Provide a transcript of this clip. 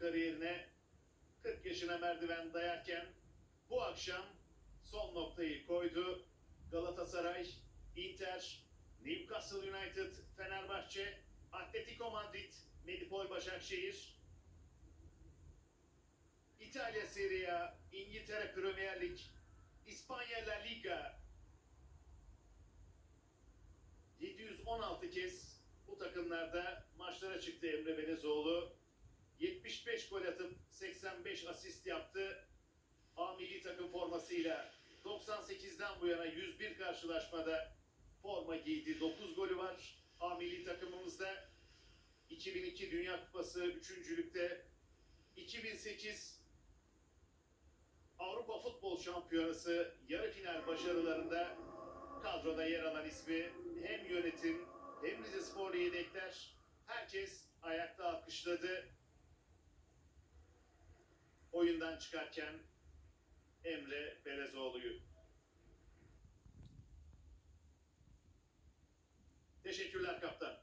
kariyerine 40 yaşına merdiven dayarken bu akşam son noktayı koydu. Galatasaray, Inter, Newcastle United, Fenerbahçe, Atletico Madrid, Medipol Başakşehir, İtalya Serie A, İngiltere Premier Lig, İspanya La Liga 716 kez bu takımlarda maçlara çıktı Emre Belezoğlu. 75 gol atıp 85 asist yaptı. A milli takım formasıyla 98'den bu yana 101 karşılaşmada forma giydi. 9 golü var A milli takımımızda. 2002 Dünya Kupası üçüncülükte 2008 Avrupa Futbol Şampiyonası yarı final başarılarında kadroda yer alan ismi hem yönetim hem Rize Sporlu yedekler herkes ayakta alkışladı. Oyundan çıkarken Emre Belezoğlu'yu. Teşekkürler kaptan.